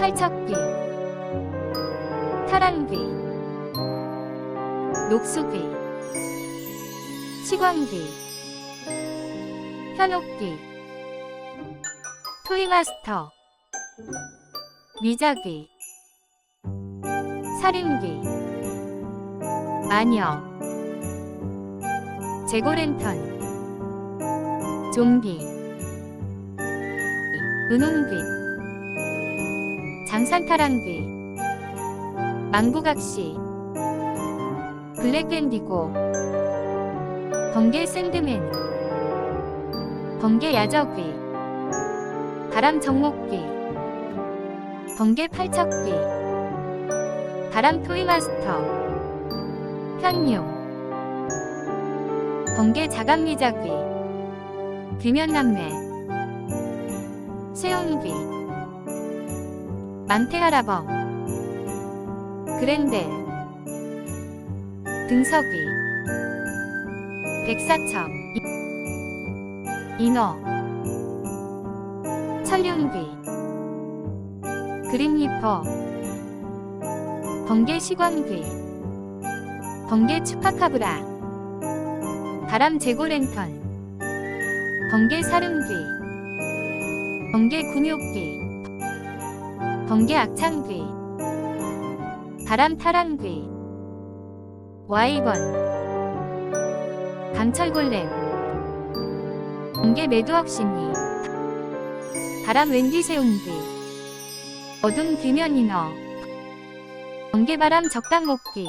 팔척귀 타란귀 녹수귀 시광귀 현옥귀 토이마스터 미자귀 살인귀 마녀 제고랜턴 좀비 은홍귀 장산타랑귀. 망부각시. 블랙밴디고. 번개 샌드맨. 번개 야적귀. 바람 정목귀. 번개 팔척귀. 바람 토이마스터. 현용 번개 자감미자귀. 귀면남매. 세운귀 만테하라범 그랜델 등석귀 백사척 이- 인어. 천륜귀 그림리퍼 번개 시광귀 번개 추파카브라. 바람 제고랜턴. 번개 사름귀 번개 군욕귀 번개 악창귀 바람 타랑귀 와이번 강철골렘. 번개 매두억신이. 바람 웬디세운귀 어둠 귀면인어 번개바람 적당목귀